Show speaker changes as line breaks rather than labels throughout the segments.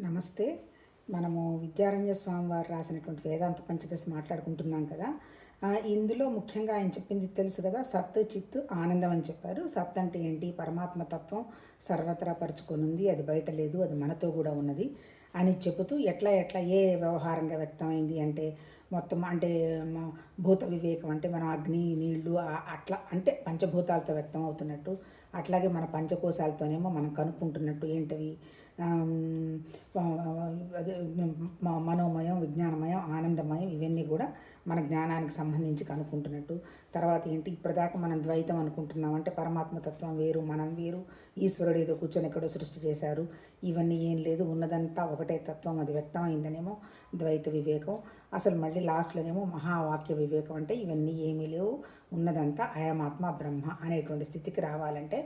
నమస్తే. మనము విద్యారణ్య స్వామి వారు రాసినటువంటి వేదాంత పంచదశ మాట్లాడుకుంటున్నాం కదా. ఇందులో ముఖ్యంగా ఆయన చెప్పింది తెలుసు కదా సత్ చిత్ ఆనందం అని చెప్పారు. సత్ అంటే ఏంటి? పరమాత్మ తత్వం సర్వత్రా పరుచుకొనుంది అది బయట లేదు అది మనతో కూడా ఉన్నది అని చెబుతూ ఎట్లా ఎట్లా ఏ వ్యవహారంగా వ్యక్తమైంది అంటే మొత్తం అంటే భూత వివేకం అంటే మనం అగ్ని నీళ్ళు అట్లా అంటే పంచభూతాలతో వ్యక్తం అవుతున్నట్టు అట్లాగే మన పంచకోశాలతోనేమో మనం కనుక్కుంటున్నట్టు ఏంటివి? అదే మనోమయం విజ్ఞానమయం ఆనందమయం ఇవన్నీ కూడా మన జ్ఞానానికి సంబంధించి కనుక్కుంటున్నట్టు. తర్వాత ఏంటి? ఇప్పటిదాకా మనం ద్వైతం అనుకుంటున్నాం అంటే పరమాత్మతత్వం వేరు మనం వేరు ఈశ్వరుడు ఏదో కూర్చొని ఎక్కడో సృష్టి చేశారు ఇవన్నీ ఏం లేదు ఉన్నదంతా ఒకటే తత్వం అది వ్యక్తమైందనేమో ద్వైత వివేకం. అసలు మళ్ళీ లాస్ట్లోనేమో మహావాక్య వివేకం అంటే ఇవన్నీ ఏమీ లేవు. ఉన్నదంతా అయమాత్మ బ్రహ్మ అనేటువంటి స్థితికి రావాలంటే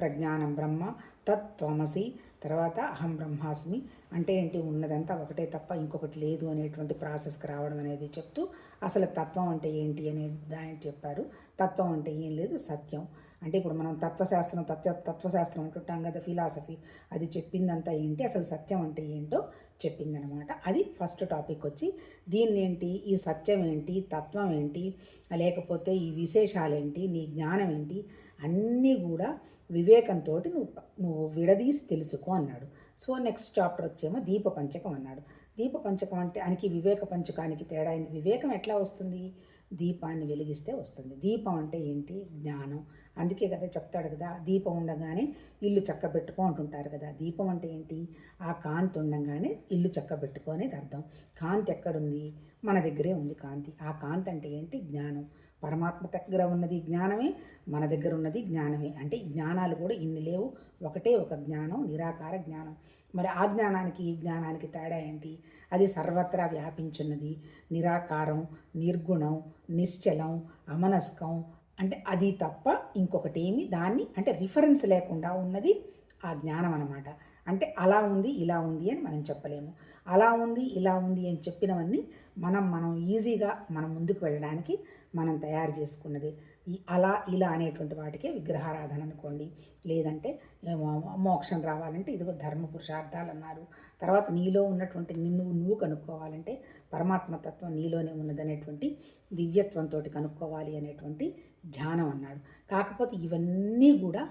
ప్రజ్ఞానం బ్రహ్మ తత్వమసి తర్వాత అహం బ్రహ్మాస్మి అంటే ఏంటి? ఉన్నదంతా ఒకటే తప్ప ఇంకొకటి లేదు అనేటువంటి ప్రాసెస్కి రావడం అనేది చెప్తూ అసలు తత్వం అంటే ఏంటి అనేది దాని చెప్పారు. తత్వం అంటే ఏం లేదు సత్యం. అంటే ఇప్పుడు మనం తత్వశాస్త్రం తత్వ తత్వశాస్త్రం అంటుంటాం కదా ఫిలాసఫీ. అది చెప్పిందంతా ఏంటి? అసలు సత్యం అంటే ఏంటో చెప్పిందనమాట. అది ఫస్ట్ టాపిక్ వచ్చి దీన్ని ఏంటి ఈ సత్యం ఏంటి? తత్వం ఏంటి? లేకపోతే ఈ విశేషాలేంటి? నీ జ్ఞానం ఏంటి? అన్నీ కూడా వివేకంతో నువ్వు నువ్వు విడదీసి తెలుసుకో అన్నాడు. సో నెక్స్ట్ చాప్టర్ వచ్చేమో దీప పంచకం అన్నాడు. దీప పంచకం అంటే అనికి వివేక పంచకానికి తేడా అయింది వివేకం ఎట్లా వస్తుంది? దీపాన్ని వెలిగిస్తే వస్తుంది. దీపం అంటే ఏంటి? జ్ఞానం. అందుకే కదా చెప్తాడు కదా దీపం ఉండగానే ఇల్లు చక్కబెట్టుకో అంటుంటారు కదా. దీపం అంటే ఏంటి? ఆ కాంతి ఉండగానే ఇల్లు చక్కబెట్టుకో అనేది అర్థం. కాంతి ఎక్కడుంది? మన దగ్గరే ఉంది కాంతి. ఆ కాంతి అంటే ఏంటి? జ్ఞానం. పరమాత్మ దగ్గర ఉన్నది జ్ఞానమే మన దగ్గర ఉన్నది జ్ఞానమే. అంటే జ్ఞానాలు కూడా ఇన్ని లేవు. ఒకటే ఒక జ్ఞానం నిరాకార జ్ఞానం. మరి ఆ జ్ఞానానికి ఈ జ్ఞానానికి తేడా ఏంటి? అది సర్వత్రా వ్యాపించున్నది. నిరాకారం నిర్గుణం నిశ్చలం అమనస్కం అంటే అది తప్ప ఇంకొకటి ఏమి దాన్ని అంటే రిఫరెన్స్ లేకుండా ఉన్నది ఆ జ్ఞానం అనమాట అంటే అలా ఉంది ఇలా ఉంది అని మనం చెప్పలేము. అలా ఉంది ఇలా ఉంది అని చెప్పినవన్నీ మనం మనం ఈజీగా మనం ముందుకు వెళ్ళడానికి మనం తయారు చేసుకున్నది. ఈ అలా ఇలా అనేటువంటి వాటికే విగ్రహారాధన అనుకోండి. లేదంటే మోక్షం రావాలంటే ఇదిగో ధర్మ పురుషార్థాలు అన్నారు. తర్వాత నీలో ఉన్నటువంటి నిన్ను నువ్వు కనుక్కోవాలంటే పరమాత్మతత్వం నీలోనే ఉన్నదనేటువంటి దివ్యత్వంతో కనుక్కోవాలి అనేటువంటి ధ్యానం అన్నాడు. కాకపోతే ఇవన్నీ కూడా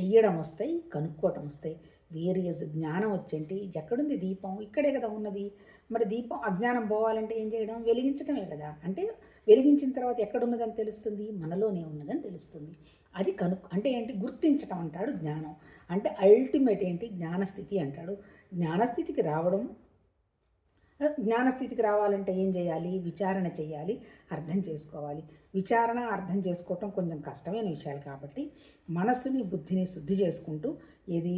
చెయ్యడం వస్తాయి కనుక్కోవటం వస్తాయి. వేరియస్ జ్ఞానం వచ్చేంటి? ఎక్కడుంది దీపం? ఇక్కడే కదా ఉన్నది. మరి దీపం అజ్ఞానం పోవాలంటే ఏం చేయడం? వెలిగించడమే కదా. అంటే వెలిగించిన తర్వాత ఎక్కడున్నదని తెలుస్తుంది? మనలోనే ఉన్నదని తెలుస్తుంది. అది కను అంటే ఏంటి? గుర్తించటం అంటాడు జ్ఞానం. అంటే అల్టిమేట్ ఏంటి? జ్ఞానస్థితి అంటాడు. జ్ఞానస్థితికి రావడం జ్ఞానస్థితికి రావాలంటే ఏం చేయాలి? విచారణ చేయాలి అర్థం చేసుకోవాలి. విచారణ అర్థం చేసుకోవటం కొంచెం కష్టమైన విషయాలు కాబట్టి మనస్సుని బుద్ధిని శుద్ధి చేసుకుంటూ ఏది?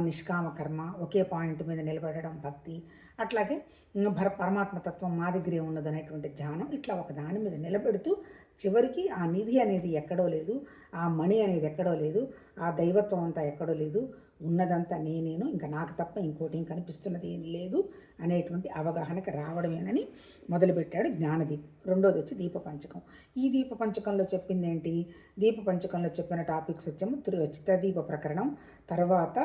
నిష్కామ కర్మ ఒకే పాయింట్ మీద నిలబడడం భక్తి అట్లాగే భర పరమాత్మతత్వం మా దగ్గరే ఉన్నదనేటువంటి ధ్యానం ఇట్లా ఒక దాని మీద నిలబెడుతూ చివరికి ఆ నిధి అనేది ఎక్కడో లేదు ఆ మణి అనేది ఎక్కడో లేదు ఆ దైవత్వం అంతా ఎక్కడో లేదు ఉన్నదంతా నేనేను ఇంకా నాకు తప్ప ఇంకోటి ఏం కనిపిస్తున్నది ఏం లేదు అనేటువంటి అవగాహనకి రావడమేనని మొదలుపెట్టాడు జ్ఞానదీపం. రెండోది వచ్చి దీప పంచకం ఈ దీప పంచకంలో చెప్పింది ఏంటి దీప పంచకంలో చెప్పిన టాపిక్స్ వచ్చేమో త్రి- చిత్తదీప ప్రకరణం తర్వాత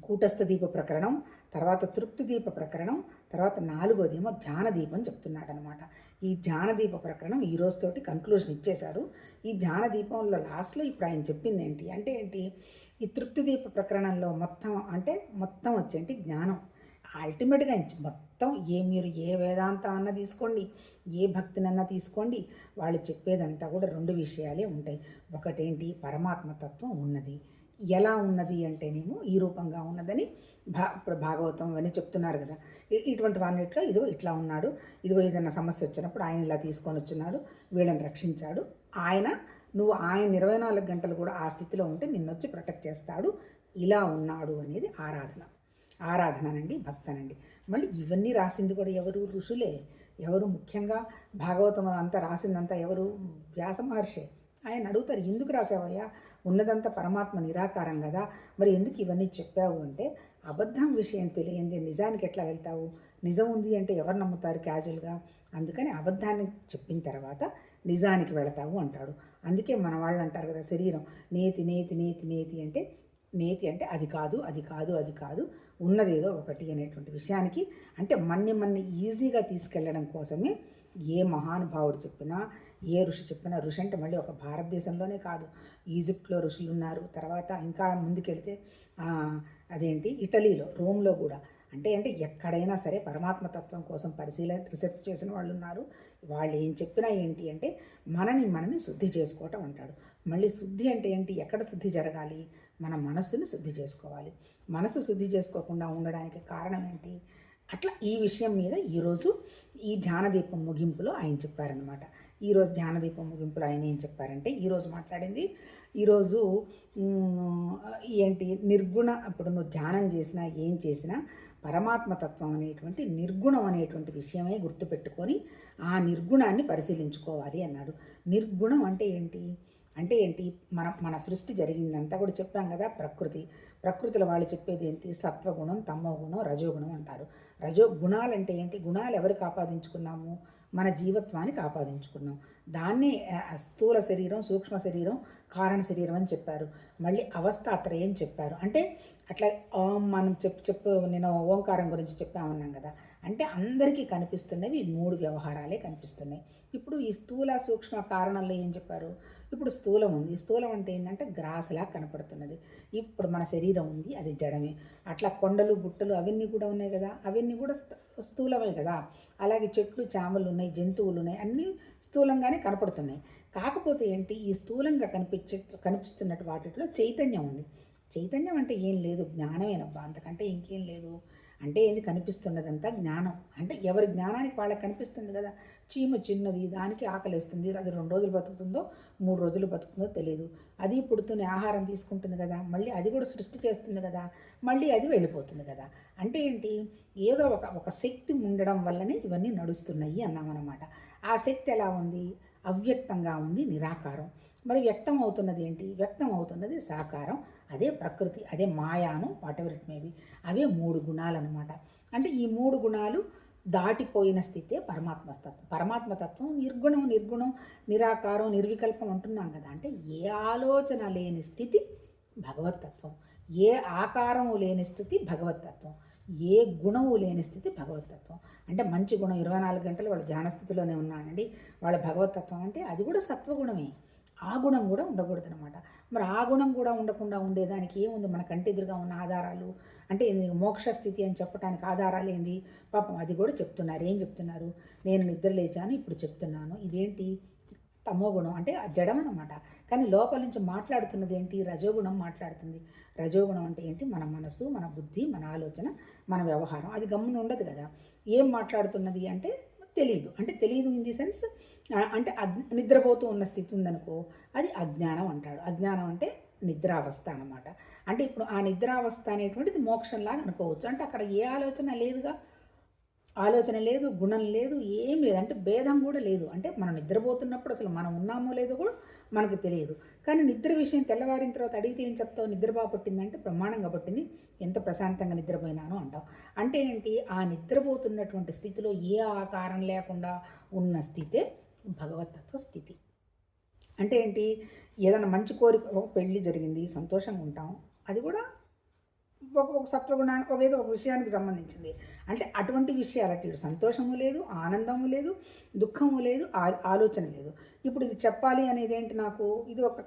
కూటస్థ దీప ప్రకరణం తర్వాత తృప్తి దీప ప్రకరణం తర్వాత నాలుగోదేమో ధ్యానదీపం చెప్తున్నాడు అనమాట ఈ ధ్యానదీప ప్రకరణం ఈ రోజుతోటి కన్క్లూజన్ ఇచ్చేశారు. ఈ ధ్యానదీపంలో లాస్ట్లో ఇప్పుడు ఆయన చెప్పింది ఏంటి? అంటే ఏంటి? ఈ తృప్తి దీప ప్రకరణంలో మొత్తం అంటే మొత్తం వచ్చేంటి? జ్ఞానం. అల్టిమేట్గా మొత్తం ఏ మీరు ఏ వేదాంతం అన్నా తీసుకోండి ఏ భక్తినన్నా తీసుకోండి వాళ్ళు చెప్పేదంతా కూడా రెండు విషయాలే ఉంటాయి. ఒకటేంటి? పరమాత్మతత్వం ఉన్నది. ఎలా ఉన్నది అంటేనేమో ఈ రూపంగా ఉన్నదని భా ఇప్పుడు భాగవతం అని చెప్తున్నారు కదా. ఇటువంటి వాన్నిట్లో ఇదిగో ఇట్లా ఉన్నాడు. ఇదిగో ఏదైనా సమస్య వచ్చినప్పుడు ఆయన ఇలా తీసుకొని వచ్చినాడు. వీళ్ళని రక్షించాడు. ఆయన నువ్వు ఆయన ఇరవై నాలుగు గంటలు కూడా ఆ స్థితిలో ఉంటే నిన్నొచ్చి ప్రొటెక్ట్ చేస్తాడు. ఇలా ఉన్నాడు అనేది ఆరాధన. ఆరాధననండి భక్తనండి. మళ్ళీ ఇవన్నీ రాసింది కూడా ఎవరు? ఋషులే. ఎవరు ముఖ్యంగా భాగవతం అంతా రాసిందంతా ఎవరు? వ్యాస మహర్షి. ఆయన అడుగుతారు ఎందుకు రాసావయ్యా? ఉన్నదంతా పరమాత్మ నిరాకారం కదా? మరి ఎందుకు ఇవన్నీ చెప్పావు అంటే అబద్ధం విషయం తెలియంది. నిజానికి ఎట్లా వెళ్తావు? నిజం ఉంది అంటే ఎవరు నమ్ముతారు క్యాజువల్గా? అందుకని అబద్ధాన్ని చెప్పిన తర్వాత నిజానికి వెళతావు అంటాడు. అందుకే మన వాళ్ళు అంటారు కదా శరీరం నేతి నేతి నేతి నేతి అంటే నేతి అంటే అది కాదు అది కాదు అది కాదు ఉన్నదేదో ఒకటి అనేటువంటి విషయానికి అంటే మన్ని మన్ని ఈజీగా తీసుకెళ్ళడం కోసమే ఏ మహానుభావుడు చెప్పినా ఏ ఋషి చెప్పిన ఋషి అంటే మళ్ళీ ఒక భారతదేశంలోనే కాదు. ఈజిప్ట్లో ఋషులు ఉన్నారు. తర్వాత ఇంకా ముందుకెళ్తే అదేంటి? ఇటలీలో రోమ్లో కూడా. అంటే అంటే ఎక్కడైనా సరే పరమాత్మతత్వం కోసం పరిశీలన రీసెర్చ్ చేసిన వాళ్ళు ఉన్నారు. వాళ్ళు ఏం చెప్పినా ఏంటి అంటే మనని మనని శుద్ధి చేసుకోవటం అంటాడు. మళ్ళీ శుద్ధి అంటే ఏంటి? ఎక్కడ శుద్ధి జరగాలి? మన మనస్సుని శుద్ధి చేసుకోవాలి. మనసు శుద్ధి చేసుకోకుండా ఉండడానికి కారణం ఏంటి? అట్లా ఈ విషయం మీద ఈరోజు ఈ ధ్యానదీపం ముగింపులో ఆయన చెప్పారనమాట ఈరోజు ధ్యానదీపం ముగింపులో ఆయన ఏం చెప్పారంటే ఈరోజు మాట్లాడింది ఈరోజు ఏంటి నిర్గుణ ఇప్పుడు నువ్వు ధ్యానం చేసినా ఏం చేసినా పరమాత్మతత్వం అనేటువంటి నిర్గుణం అనేటువంటి విషయమే గుర్తుపెట్టుకొని ఆ నిర్గుణాన్ని పరిశీలించుకోవాలి అన్నాడు. నిర్గుణం అంటే ఏంటి? అంటే ఏంటి? మన మన సృష్టి జరిగిందంతా కూడా చెప్పాం కదా ప్రకృతి. ప్రకృతిలో వాళ్ళు చెప్పేది ఏంటి? సత్వగుణం తమోగుణం రజోగుణం అంటారు. రజో గుణాలు అంటే ఏంటి? గుణాలు ఎవరికి ఆపాదించుకున్నాము మన జీవత్వానికి ఆపాదించుకున్నాం దాన్ని స్థూల శరీరం సూక్ష్మ శరీరం కారణ శరీరం అని చెప్పారు. మళ్ళీ అవస్థాత్రయం చెప్పారు. అంటే అట్లా మనం చెప్పు చెప్పు నేను ఓంకారం గురించి చెప్పామన్నాం కదా. అంటే అందరికీ కనిపిస్తున్నవి మూడు వ్యవహారాలే కనిపిస్తున్నాయి. ఇప్పుడు ఈ స్థూల సూక్ష్మ కారణంలో ఏం చెప్పారు? ఇప్పుడు స్థూలం ఉంది. స్థూలం అంటే ఏంటంటే గ్రాసులా కనపడుతున్నది. ఇప్పుడు మన శరీరం ఉంది అది జడమే. అట్లా కొండలు గుట్టలు అవన్నీ కూడా ఉన్నాయి కదా. అవన్నీ కూడా స్థూలమే కదా. అలాగే చెట్లు చేమలు ఉన్నాయి జంతువులు ఉన్నాయి అన్నీ స్థూలంగానే కనపడుతున్నాయి. కాకపోతే ఏంటి ఈ స్థూలంగా కనిపించే కనిపిస్తున్నట్టు వాటిలో చైతన్యం ఉంది. చైతన్యం అంటే ఏం లేదు. జ్ఞానమేనబ్బా. అంతకంటే ఇంకేం లేదు. అంటే ఏంది కనిపిస్తున్నదంతా జ్ఞానం. అంటే ఎవరి జ్ఞానానికి వాళ్ళకి కనిపిస్తుంది కదా? చీమ చిన్నది దానికి ఆకలిస్తుంది అది రెండు రోజులు బతుకుతుందో మూడు రోజులు బతుకుతుందో తెలియదు అది పుడుతూనే ఆహారం తీసుకుంటుంది కదా? మళ్ళీ అది కూడా సృష్టి చేస్తుంది కదా? మళ్ళీ అది వెళ్ళిపోతుంది కదా? అంటే ఏంటి? ఏదో ఒక ఒక శక్తి ఉండడం వల్లనే ఇవన్నీ నడుస్తున్నాయి అన్నామన్నమాట. ఆ శక్తి ఎలా ఉంది? అవ్యక్తంగా ఉంది నిరాకారం. మరి వ్యక్తం అవుతున్నది ఏంటి? వ్యక్తం అవుతున్నది సాకారం. అదే ప్రకృతి అదే మాయాను వాట్ ఎవర్ ఇట్ మేబీ అవే మూడు గుణాలు అనమాట అంటే ఈ మూడు గుణాలు దాటిపోయిన స్థితే పరమాత్మతత్వం పరమాత్మతత్వం నిర్గుణం నిర్గుణం నిరాకారం నిర్వికల్పం అంటున్నాం కదా. అంటే ఏ ఆలోచన లేని స్థితి భగవత్తత్వం ఏ ఆకారము లేని స్థితి భగవత్తత్వం ఏ గుణము లేని స్థితి భగవత్తత్వం అంటే మంచి గుణం ఇరవై నాలుగు గంటలు వాళ్ళు ధ్యానస్థితిలోనే ఉన్నానండి వాళ్ళ భగవత్తత్వం అంటే అది కూడా సత్వగుణమే. ఆ గుణం కూడా ఉండకూడదు అనమాట మరి ఆ గుణం కూడా ఉండకుండా ఉండేదానికి ఏముంది? మన కంటి ఎదురుగా ఉన్న ఆధారాలు. అంటే ఇది మోక్ష స్థితి అని చెప్పడానికి ఆధారాలు ఏంది? పాపం అది కూడా చెప్తున్నారు. ఏం చెప్తున్నారు? నేను నిద్ర లేచాను ఇప్పుడు చెప్తున్నాను. ఇదేంటి? తమోగుణం అంటే ఆ జడం అనమాట కానీ లోపల నుంచి మాట్లాడుతున్నది ఏంటి? రజోగుణం మాట్లాడుతుంది. రజోగుణం అంటే ఏంటి? మన మనసు మన బుద్ధి మన ఆలోచన మన వ్యవహారం. అది గమ్మున ఉండదు కదా. ఏం మాట్లాడుతున్నది అంటే తెలియదు అంటే తెలియదు ఇన్ ది సెన్స్ అంటే నిద్రపోతూ ఉన్న స్థితి ఉందనుకో అది అజ్ఞానం అంటాడు. అజ్ఞానం అంటే నిద్రావస్థ అనమాట అంటే ఇప్పుడు ఆ నిద్రావస్థ అనేటువంటిది మోక్షంలాగా అనుకోవచ్చు. అంటే అక్కడ ఏ ఆలోచన లేదుగా? ఆలోచన లేదు గుణం లేదు ఏం లేదు. అంటే భేదం కూడా లేదు. అంటే మనం నిద్రపోతున్నప్పుడు అసలు మనం ఉన్నామో లేదో కూడా మనకు తెలియదు. కానీ నిద్ర విషయం తెల్లవారిన తర్వాత అడిగితే ఏం చెప్తావు? నిద్ర బాగా పట్టిందంటే బ్రహ్మాండంగా పట్టింది. ఎంత ప్రశాంతంగా నిద్రపోయినాను అంటాం అంటే ఏంటి? ఆ నిద్రపోతున్నటువంటి స్థితిలో ఏ ఆకారం లేకుండా ఉన్న స్థితే భగవతత్వ స్థితి. అంటే ఏంటి? ఏదైనా మంచి కోరిక ఒక పెళ్ళి జరిగింది సంతోషంగా ఉంటాం. అది కూడా ఒక ఒక సత్వగుణానికి ఒక ఏదో ఒక విషయానికి సంబంధించింది. అంటే అటువంటి విషయాలు అటు ఇటు సంతోషము లేదు ఆనందము లేదు దుఃఖము లేదు ఆలోచన లేదు. ఇప్పుడు ఇది చెప్పాలి అనేది ఏంటి నాకు? ఇది ఒక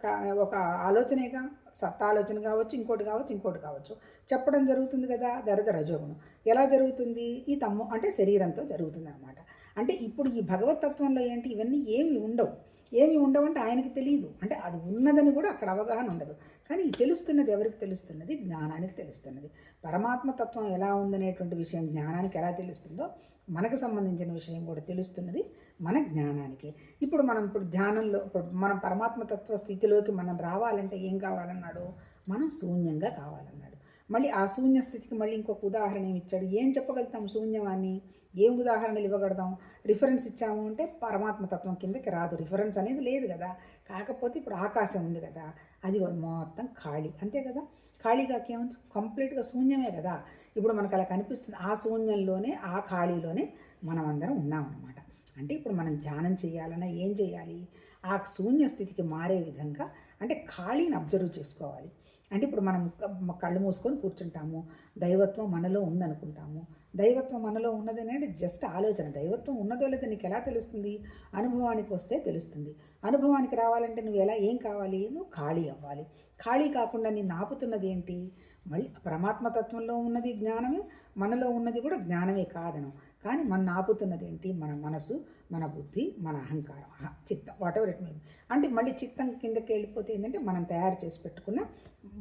ఒక ఆలోచనేగా? సత్తాలోచన కావచ్చు ఇంకోటి కావచ్చు ఇంకోటి కావచ్చు. చెప్పడం జరుగుతుంది కదా దరిద రజోగుణం. ఎలా జరుగుతుంది? ఈ తమ్ము అంటే శరీరంతో జరుగుతుంది అనమాట అంటే ఇప్పుడు ఈ భగవతత్వంలో ఏంటి ఇవన్నీ ఏమి ఉండవు. ఏమి ఉండవంటే ఆయనకి తెలియదు అంటే అది ఉన్నదని కూడా అక్కడ అవగాహన ఉండదు. కానీ తెలుస్తున్నది ఎవరికి తెలుస్తున్నది? జ్ఞానానికి తెలుస్తున్నది. పరమాత్మ తత్వం ఎలా ఉందనేటువంటి విషయం జ్ఞానానికి ఎలా తెలుస్తుందో మనకు సంబంధించిన విషయం కూడా తెలుస్తున్నది మన జ్ఞానానికి. ఇప్పుడు మనం ఇప్పుడు ధ్యానంలో ఇప్పుడు మనం పరమాత్మ తత్వ స్థితిలోకి మనం రావాలంటే ఏం కావాలన్నాడు? మనం శూన్యంగా కావాలన్నాడు. మళ్ళీ ఆ శూన్య స్థితికి మళ్ళీ ఇంకొక ఉదాహరణ ఏమి ఇచ్చాడు? ఏం చెప్పగలుగుతాం శూన్యవాన్ని? ఏం ఉదాహరణలు ఇవ్వగడదాం రిఫరెన్స్ ఇచ్చాము అంటే పరమాత్మ తత్వం కిందకి రాదు. రిఫరెన్స్ అనేది లేదు కదా. కాకపోతే ఇప్పుడు ఆకాశం ఉంది కదా. అది మొత్తం ఖాళీ. అంతే కదా? ఖాళీగా ఏముంది కంప్లీట్గా శూన్యమే కదా. ఇప్పుడు మనకు అలా కనిపిస్తుంది. ఆ శూన్యంలోనే ఆ ఖాళీలోనే మనం అందరం ఉన్నామన్నమాట అంటే ఇప్పుడు మనం ధ్యానం చేయాలన్నా ఏం చేయాలి? ఆ శూన్య స్థితికి మారే విధంగా అంటే ఖాళీని అబ్జర్వ్ చేసుకోవాలి. అంటే ఇప్పుడు మనం కళ్ళు మూసుకొని కూర్చుంటాము. దైవత్వం మనలో ఉందనుకుంటాము. దైవత్వం మనలో ఉన్నది అనేది జస్ట్ ఆలోచన. దైవత్వం ఉన్నదో లేదో నీకు ఎలా తెలుస్తుంది? అనుభవానికి వస్తే తెలుస్తుంది. అనుభవానికి రావాలంటే నువ్వు ఎలా ఏం కావాలి? నువ్వు ఖాళీ అవ్వాలి. ఖాళీ కాకుండా నేను ఆపుతున్నది ఏంటి? మళ్ళీ పరమాత్మతత్వంలో ఉన్నది జ్ఞానమే. మనలో ఉన్నది కూడా జ్ఞానమే కాదను. కానీ మన ఆపుతున్నది ఏంటి మన మనసు మన బుద్ధి మన అహంకారం. చిత్తం. వాట్ ఎవర్ ఇట్ మే అంటే మళ్ళీ చిత్తం కిందకి వెళ్ళిపోతే ఏంటంటే మనం తయారు చేసి పెట్టుకున్న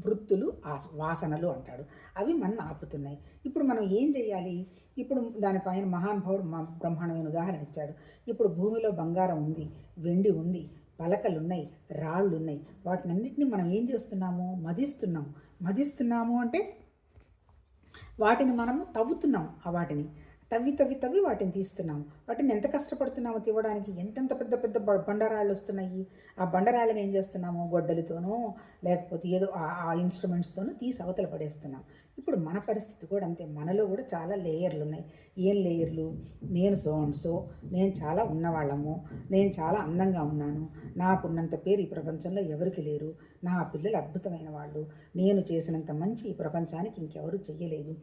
వృత్తులు ఆస- వాసనలు అంటాడు. అవి మన ఆపుతున్నాయి ఇప్పుడు మనం ఏం చేయాలి ఇప్పుడు దానికి ఆయన మహానుభావుడు మా బ్రహ్మాండమైన ఉదాహరణ ఇచ్చాడు. ఇప్పుడు భూమిలో బంగారం ఉంది వెండి ఉంది పలకలు ఉన్నాయి రాళ్ళు ఉన్నాయి మనం ఏం చేస్తున్నాము? మదిస్తున్నాము. మదిస్తున్నాము అంటే వాటిని మనం తవ్వుతున్నాం ఆ వాటిని. తవ్వి తవ్వి తవ్వి వాటిని తీస్తున్నాము. వాటిని ఎంత కష్టపడుతున్నామో తీవడానికి ఎంతెంత పెద్ద పెద్ద బండరాళ్ళు వస్తున్నాయి. ఆ బండరాళ్ళని ఏం చేస్తున్నాము? గొడ్డలితోనో లేకపోతే ఏదో ఆ- ఇన్స్ట్రుమెంట్స్తోనో తీసి అవతల పడేస్తున్నాం. ఇప్పుడు మన పరిస్థితి కూడా అంతే. మనలో కూడా చాలా లేయర్లు ఉన్నాయి. ఏం లేయర్లు? నేను సో అండ్ సో. నేను చాలా ఉన్నవాళ్ళము. నేను చాలా అందంగా ఉన్నాను. నాకున్నంత పేరు ఈ ప్రపంచంలో ఎవరికి లేరు. నా పిల్లలు అద్భుతమైన వాళ్ళు. నేను చేసినంత మంచి ఈ ప్రపంచానికి ఇంకెవరు చెయ్యలేదు.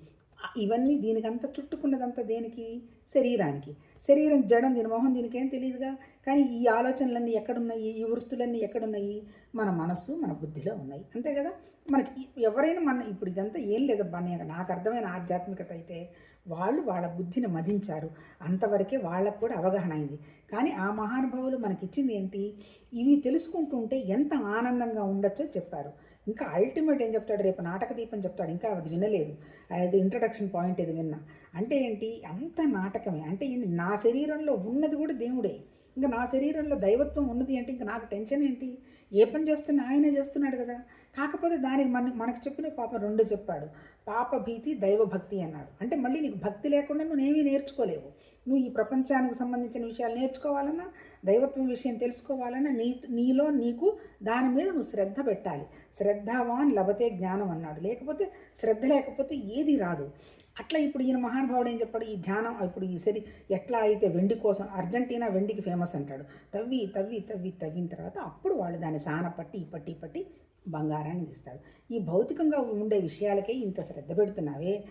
ఇవన్నీ దీనికంతా చుట్టుకున్నదంతా దేనికి? శరీరానికి. శరీరం జడం దీని మొహం దీనికేం తెలియదుగా కానీ ఈ ఆలోచనలన్నీ ఎక్కడున్నాయి? ఈ వృత్తులన్నీ ఎక్కడున్నాయి? మన మనస్సు మన బుద్ధిలో ఉన్నాయి. అంతే కదా? మనకి ఎవరైనా మన ఇప్పుడు ఇదంతా ఏం లేదబ్బా నేను నాకు అర్థమైన ఆధ్యాత్మికత అయితే వాళ్ళు వాళ్ళ బుద్ధిని మదించారు. అంతవరకే వాళ్ళకు కూడా అవగాహన అయింది. కానీ ఆ మహానుభావులు మనకిచ్చింది ఏంటి? ఇవి తెలుసుకుంటుంటే ఎంత ఆనందంగా ఉండొచ్చో చెప్పారు. ఇంకా అల్టిమేట్ ఏం చెప్తాడు? రేపు నాటక దీపం చెప్తాడు. ఇంకా అది వినలేదు. అది ఇంట్రడక్షన్ పాయింట్ ఇది విన్నా. అంటే ఏంటి? అంత నాటకమే. అంటే ఏంది? నా శరీరంలో ఉన్నది కూడా దేవుడే. ఇంకా నా శరీరంలో దైవత్వం ఉన్నది అంటే ఇంకా నాకు టెన్షన్ ఏంటి? ఏ పని చేస్తున్నా ఆయనే చేస్తున్నాడు కదా. కాకపోతే దానికి మన మనకు చెప్పిన పాప రెండు చెప్పాడు. పాప భీతి దైవభక్తి అన్నాడు. అంటే మళ్ళీ నీకు భక్తి లేకుండా నువ్వు ఏమీ నేర్చుకోలేవు. నువ్వు ఈ ప్రపంచానికి సంబంధించిన విషయాలు నేర్చుకోవాలన్నా దైవత్వం విషయం తెలుసుకోవాలన్నా నీ నీలో నీకు దాని మీద నువ్వు శ్రద్ధ పెట్టాలి. శ్రద్ధావాన్ లభతే జ్ఞానం అన్నాడు. లేకపోతే శ్రద్ధ లేకపోతే ఏది రాదు. అట్లా ఇప్పుడు ఈయన మహానుభావుడు ఏం చెప్పాడు? ఈ ధ్యానం ఇప్పుడు ఈ సరి ఎట్లా అయితే వెండి కోసం అర్జెంటీనా వెండికి ఫేమస్ అంటాడు. తవ్వి తవ్వి తవ్వి తవ్విన తర్వాత అప్పుడు వాళ్ళు దాన్ని సాన పట్టి పట్టి పట్టి బంగారాన్ని తీస్తాడు ఈ భౌతికంగా ఉండే విషయాలకే ఇంత శ్రద్ధ పెడుతున్నావే.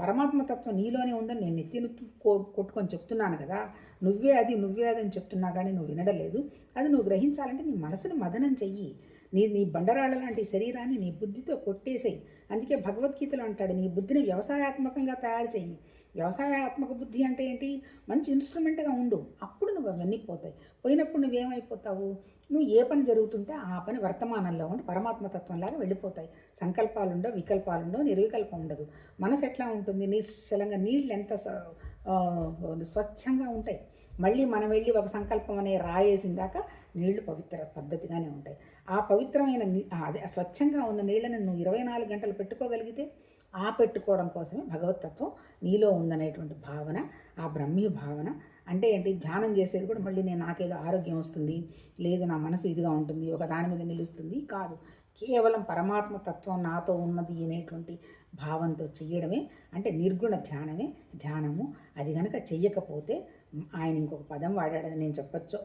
పరమాత్మ తత్వం నీలోనే ఉందని నేను నెత్తిని కో- కొట్టుకొని చెప్తున్నాను కదా. నువ్వే అది నువ్వే అది అని చెప్తున్నా కానీ నువ్వు వినడలేదు అది నువ్వు గ్రహించాలంటే నీ మనసును మదనం చెయ్యి. నీ నీ బండరాళ్ళ లాంటి శరీరాన్ని నీ బుద్ధితో కొట్టేసేయి. అందుకే భగవద్గీతలో అంటాడు నీ బుద్ధిని వ్యవసాయాత్మకంగా తయారు చేయి వ్యవసాయాత్మక బుద్ధి అంటే ఏంటి? మంచి ఇన్స్ట్రుమెంట్గా ఉండు అప్పుడు నువ్వు అవన్నీ పోతాయి. పోయినప్పుడు నువ్వేమైపోతావు? నువ్వు ఏ పని జరుగుతుంటే ఆ పని వర్తమానంలో ఉండి పరమాత్మతత్వంలాగా వెళ్ళిపోతాయి. సంకల్పాలుండో వికల్పాలుండో నిర్వికల్పం ఉండదు. మనసు ఎట్లా ఉంటుంది? నిశ్చలంగా నీళ్ళు ఎంత స- స్వచ్ఛంగా ఉంటాయి? మళ్ళీ మనం వెళ్ళి ఒక సంకల్పం అనే రాయేసిన దాకా నీళ్ళు పవిత్ర పద్ధతిగానే ఉంటాయి. ఆ పవిత్రమైన అదే స్వచ్ఛంగా ఉన్న నీళ్ళని నువ్వు ఇరవై నాలుగు గంటలు పెట్టుకోగలిగితే ఆ పెట్టుకోవడం కోసమే భగవతత్వం నీలో ఉందనేటువంటి భావన ఆ బ్రహ్మీ భావన. అంటే ఏంటి? ధ్యానం చేసేది కూడా మళ్ళీ నేను నాకేదో ఆరోగ్యం వస్తుంది లేదు నా మనసు ఇదిగా ఉంటుంది ఒక దాని మీద నిలుస్తుంది కాదు. కేవలం పరమాత్మ తత్వం నాతో ఉన్నది అనేటువంటి భావంతో చేయడమే అంటే నిర్గుణ ధ్యానమే ధ్యానము. అది కనుక చెయ్యకపోతే ఆయన ఇంకొక పదం వాడాడని నేను చెప్పొచ్చు.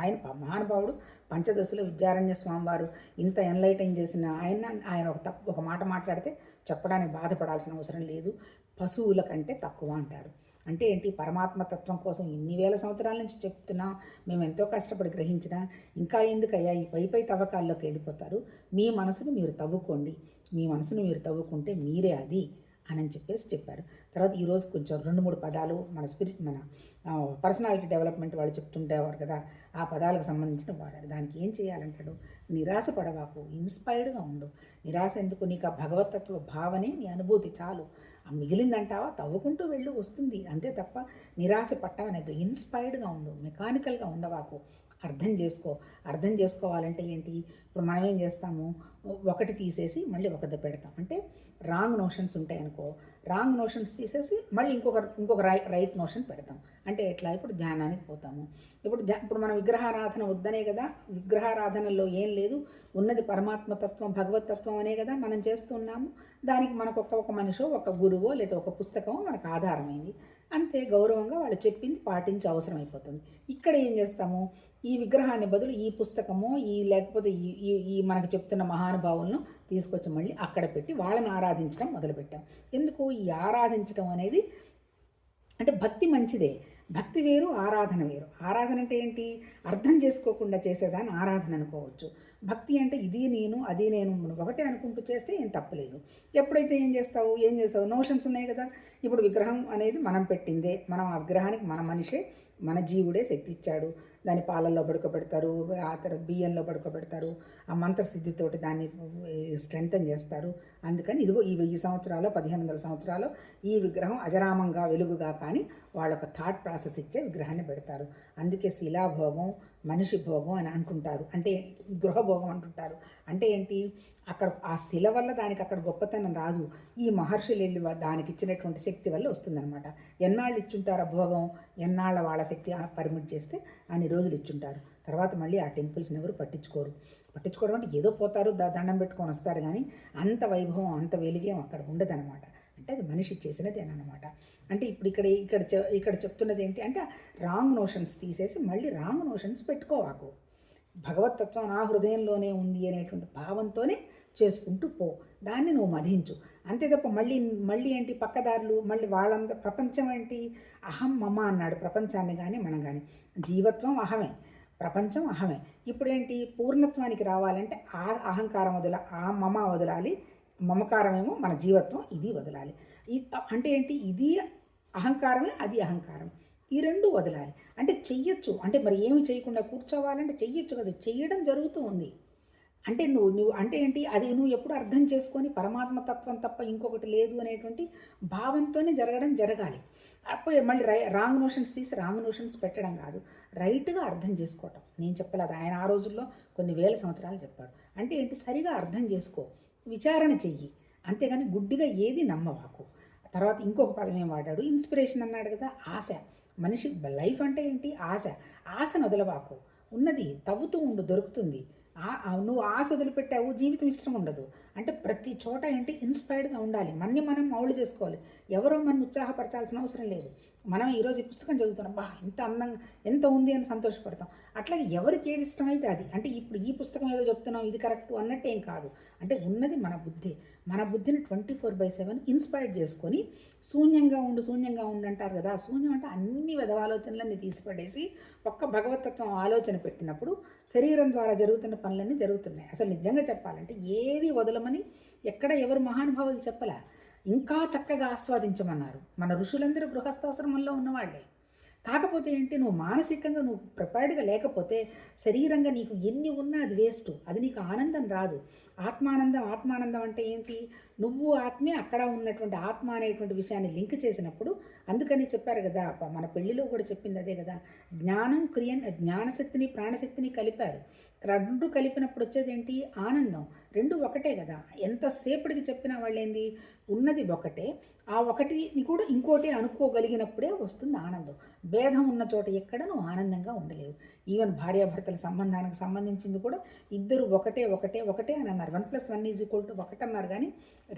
ఆయన మహానుభావుడు పంచదశలో విద్యారణ్య స్వామివారు ఇంత ఎన్లైటైన్ చేసిన ఆయన ఆయన ఒక తప్పు ఒక మాట మాట్లాడితే చెప్పడానికి బాధపడాల్సిన అవసరం లేదు. పశువుల కంటే తక్కువ అంటాడు. అంటే ఏంటి? పరమాత్మ తత్వం కోసం ఇన్ని వేల సంవత్సరాల నుంచి చెప్తున్నా మేము ఎంతో కష్టపడి గ్రహించినా ఇంకా ఎందుకయ్యా? ఈ పై పై తవ్వకాల్లోకి వెళ్ళిపోతారు. మీ మనసును మీరు తవ్వుకోండి. మీ మనసును మీరు తవ్వుకుంటే మీరే అది. అని చెప్పేసి చెప్పారు. తర్వాత ఈరోజు కొంచెం రెండు మూడు పదాలు మన స్పిరిట్ మన పర్సనాలిటీ డెవలప్మెంట్ వాళ్ళు చెప్తుండేవారు కదా ఆ పదాలకు సంబంధించిన వాడాడు దానికి ఏం చేయాలంటాడు? నిరాశ పడవాకు ఇన్స్పైర్డ్గా ఉండు. నిరాశ ఎందుకు? నీకు ఆ భగవతత్వ భావనే నీ అనుభూతి చాలు. ఆ మిగిలిందంటావా? తవ్వుకుంటూ వెళ్ళు వస్తుంది. అంతే తప్ప నిరాశ పట్టవనేది ఇన్స్పైర్డ్గా ఉండు మెకానికల్గా ఉండవాకు. అర్థం చేసుకో. అర్థం చేసుకోవాలంటే ఏంటి? ఇప్పుడు మనం ఏం చేస్తాము? ఒకటి తీసేసి మళ్ళీ ఒకటి పెడతాం. అంటే రాంగ్ నోషన్స్ ఉంటాయి అనుకో. రాంగ్ నోషన్స్ తీసేసి మళ్ళీ ఇంకొక ఇంకొక రై రైట్ నోషన్ పెడతాం. అంటే ఎట్లా? ఇప్పుడు ధ్యానానికి పోతాము. ఇప్పుడు ధ్యా- ఇప్పుడు మన విగ్రహారాధన వద్దనే కదా? విగ్రహారాధనలో ఏం లేదు. ఉన్నది పరమాత్మతత్వం భగవతత్వం అనే కదా మనం చేస్తున్నాము. దానికి మనకు ఒక్క ఒక మనిషో ఒక గురువో లేదా ఒక పుస్తకమో మనకు ఆధారమైంది. అంతే గౌరవంగా వాళ్ళు చెప్పింది పాటించే అవసరం అయిపోతుంది. ఇక్కడ ఏం చేస్తాము? ఈ విగ్రహాన్ని బదులు ఈ పుస్తకము ఈ లేకపోతే ఈ ఈ ఈ మనకు చెప్తున్న మహానుభావులను తీసుకొచ్చి మళ్ళీ అక్కడ పెట్టి వాళ్ళని ఆరాధించడం మొదలుపెట్టాం. ఎందుకు? ఈ ఆరాధించడం అనేది అంటే భక్తి మంచిదే. భక్తి వేరు ఆరాధన వేరు. ఆరాధన అంటే ఏంటి? అర్థం చేసుకోకుండా చేసేదాన్ని ఆరాధన అనుకోవచ్చు. భక్తి అంటే ఇది నేను అది నేను ఒకటే అనుకుంటూ చేస్తే ఏం తప్పలేదు ఎప్పుడైతే ఏం చేస్తావు? ఏం చేస్తావు? నోషన్స్ ఉన్నాయి కదా. ఇప్పుడు విగ్రహం అనేది మనం పెట్టిందే. మనం ఆ విగ్రహానికి మన మనిషే. మన జీవుడే శక్తి ఇచ్చాడు దాన్ని పాలల్లో పడుకోబెడతారు ఆ తర్వాత బియ్యంలో పడుకోబెడతారు ఆ మంత్రసిద్ధితోటి దాన్ని స్ట్రెంగ్తన్ చేస్తారు. అందుకని ఇదిగో ఈ వెయ్యి సంవత్సరాలు పదిహేను వందల సంవత్సరాలు ఈ విగ్రహం అజరామంగా వెలుగుగా కానీ వాళ్ళొక థాట్ ప్రాసెస్ ఇచ్చే విగ్రహాన్ని పెడతారు. అందుకే శిలాభోగం మనిషి భోగం అని అంటుంటారు అంటే గృహభోగం అంటుంటారు. అంటే ఏంటి? అక్కడ ఆ శిల వల్ల దానికి అక్కడ గొప్పతనం రాదు. ఈ మహర్షులు వెళ్ళి దానికి ఇచ్చినటువంటి శక్తి వల్ల వస్తుందన్నమాట. ఎన్నాళ్ళు ఇచ్చుంటారు ఆ భోగం? ఎన్నాళ్ళ వాళ్ళ శక్తి పర్మిట్ చేస్తే అన్ని రోజులు ఇచ్చుంటారు. తర్వాత మళ్ళీ ఆ టెంపుల్స్ని ఎవరు పట్టించుకోరు. పట్టించుకోవడం అంటే ఏదో పోతారు దండం పెట్టుకొని వస్తారు కానీ అంత వైభవం అంత వెలిగేం అక్కడ ఉండదన్నమాట. అంటే అది మనిషి చేసినదేనమాట అంటే ఇప్పుడు ఇక్కడ ఇక్కడ ఇక్కడ చెప్తున్నది ఏంటి అంటే రాంగ్ నోషన్స్ తీసేసి మళ్ళీ రాంగ్ నోషన్స్ పెట్టుకోవాకు. భగవతత్వం నా హృదయంలోనే ఉంది అనేటువంటి భావంతోనే చేసుకుంటూ పో. దాన్ని నువ్వు మధించు. అంతే తప్ప మళ్ళీ మళ్ళీ ఏంటి పక్కదారులు మళ్ళీ వాళ్ళంత ప్రపంచం ఏంటి? అహం మమ అన్నాడు ప్రపంచాన్ని కానీ మనం కానీ జీవత్వం అహమే ప్రపంచం అహమే. ఇప్పుడు ఏంటి? పూర్ణత్వానికి రావాలంటే ఆ అహంకారం వదల ఆ మమ వదలాలి మమకారమేమో మన జీవత్వం ఇది వదలాలి. ఈ- అంటే ఏంటి? ఇది అహంకారమే అది అహంకారం. ఈ రెండు వదలాలి. అంటే చెయ్యొచ్చు. అంటే మరి ఏమి చేయకుండా కూర్చోవాలంటే చెయ్యొచ్చు కదా. చెయ్యడం జరుగుతూ ఉంది. అంటే నువ్వు నువ్వు అంటే ఏంటి? అది నువ్వు ఎప్పుడు అర్థం చేసుకొని పరమాత్మ తత్వం తప్ప ఇంకొకటి లేదు అనేటువంటి భావంతోనే జరగడం జరగాలి. అప్పుడు మళ్ళీ రై రాంగ్ నోషన్స్ తీసి రాంగ్ నోషన్స్ పెట్టడం కాదు. రైట్గా అర్థం చేసుకోవటం. నేను చెప్పలేదు. ఆయన ఆ రోజుల్లో కొన్ని వేల సంవత్సరాలు చెప్పాడు. అంటే ఏంటి? సరిగా అర్థం చేసుకో. విచారణ చెయ్యి. అంతేగాని గుడ్డిగా ఏది నమ్మవాకు. తర్వాత ఇంకొక పదం ఏం వాడాడు? ఇన్స్పిరేషన్ అన్నాడు కదా ఆశ. మనిషి లైఫ్ అంటే ఏంటి? ఆశ. ఆశను వదలవాకు. ఉన్నది తవ్వుతూ ఉండు దొరుకుతుంది. ఆ- నువ్వు ఆశ వదిలిపెట్టావు జీవితం ఇష్టం ఉండదు. అంటే ప్రతి చోట ఏంటి? ఇన్స్పైర్డ్గా ఉండాలి. మన్ని మనం మౌళ్ళు చేసుకోవాలి. ఎవరో మనం ఉత్సాహపరచాల్సిన అవసరం లేదు. మనం ఈరోజు ఈ పుస్తకం చదువుతున్నాం. బా ఎంత అందంగా ఎంత ఉంది అని సంతోషపడతాం. అట్లాగే ఎవరికి ఏది ఇష్టమైతే అది. అంటే ఇప్పుడు ఈ పుస్తకం ఏదో చెప్తున్నాం ఇది కరెక్ట్ అన్నట్టు ఏం కాదు. అంటే ఉన్నది మన బుద్ధి. మన బుద్ధిని twenty four by seven inspire చేసుకొని శూన్యంగా ఉండు శూన్యంగా ఉండు అంటారు కదా. శూన్యం అంటే అన్ని విధ ఆలోచనలన్నీ తీసిపడేసి ఒక్క భగవతత్వం ఆలోచన పెట్టినప్పుడు శరీరం ద్వారా జరుగుతున్న పనులన్నీ జరుగుతున్నాయి. అసలు నిజంగా చెప్పాలంటే ఏది వదలమని ఎక్కడ ఎవరు మహానుభావులు చెప్పలే. ఇంకా చక్కగా ఆస్వాదించమన్నారు. మన ఋషులందరూ గృహస్థాశ్రమంలో ఉన్నవాళ్ళే కాకపోతే ఏంటి నువ్వు మానసికంగా నువ్వు ప్రిపేర్డ్గా లేకపోతే శరీరంగా నీకు ఎన్ని ఉన్నా అది వేస్ట్. అది నీకు ఆనందం రాదు. ఆత్మానందం ఆత్మానందం అంటే ఏంటి? నువ్వు ఆత్మే అక్కడ ఉన్నటువంటి ఆత్మ అనేటువంటి విషయాన్ని లింక్ చేసినప్పుడు అందుకని చెప్పారు కదా మన పెళ్ళిలో కూడా చెప్పింది అదే కదా జ్ఞానం క్రియ జ్ఞానశక్తిని ప్రాణశక్తిని కలిపారు. రెండు కలిపినప్పుడు వచ్చేది ఏంటి? ఆనందం. రెండు ఒకటే కదా. ఎంతసేపటికి చెప్పిన వాళ్ళేంది? ఉన్నది ఒకటే. ఆ ఒకటిని కూడా ఇంకోటి అనుకోగలిగినప్పుడే వస్తుంది ఆనందం. భేదం ఉన్న చోట ఎక్కడ నువ్వు ఆనందంగా ఉండలేవు. ఈవెన్ భార్యాభర్తల సంబంధానికి సంబంధించింది కూడా ఇద్దరు ఒకటే ఒకటే ఒకటే అని అన్నారు. One plus one is equal to ఒకటి అన్నారు కానీ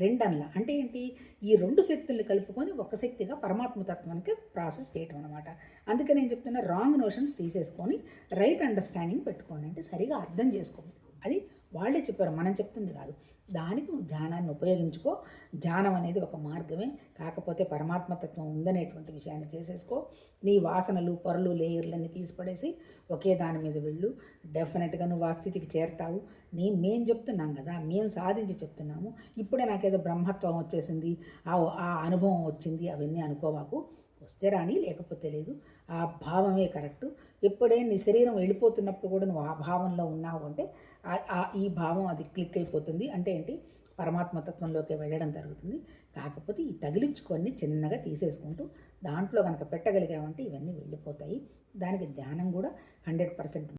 రెండు అంటే ఏంటి? ఈ రెండు శక్తుల్ని కలుపుకొని ఒక శక్తిగా పరమాత్మతత్వానికి ప్రాసెస్ చేయటం అనమాట అందుకే నేను చెప్తున్నా రాంగ్ నోషన్స్ తీసేసుకొని రైట్ అండర్స్టాండింగ్ పెట్టుకోండి అంటే సరిగా అర్థం చేసుకోండి. అది వాళ్ళే చెప్పారు మనం చెప్తుంది కాదు. దానికి నువ్వు ధ్యానాన్ని ఉపయోగించుకో. ధ్యానం అనేది ఒక మార్గమే. కాకపోతే పరమాత్మతత్వం ఉందనేటువంటి విషయాన్ని చేసేసుకో. నీ వాసనలు పొరలు లేయర్లన్నీ తీసిపడేసి ఒకే దాని మీద వెళ్ళు. డెఫినెట్గా నువ్వు ఆ స్థితికి చేరుతావు. నీ మేం చెప్తున్నాం కదా మేము సాధించి చెప్తున్నాము. ఇప్పుడే నాకేదో బ్రహ్మత్వం వచ్చేసింది ఆ ఆ అనుభవం వచ్చింది అవన్నీ అనుకోవాకు. వస్తే రాని లేకపోతే లేదు. ఆ భావమే కరెక్టు. ఎప్పుడైనా నీ శరీరం వెళ్ళిపోతున్నప్పుడు కూడా నువ్వు ఆ భావంలో ఉన్నావు అంటే ఆ- ఈ భావం అది క్లిక్ అయిపోతుంది. అంటే ఏంటి? పరమాత్మతత్వంలోకి వెళ్ళడం జరుగుతుంది. కాకపోతే ఈ తగిలించుకొని చిన్నగా తీసేసుకుంటూ దాంట్లో కనుక పెట్టగలిగామంటే ఇవన్నీ వెళ్ళిపోతాయి. దానికి ధ్యానం కూడా హండ్రెడ్ పర్సెంట్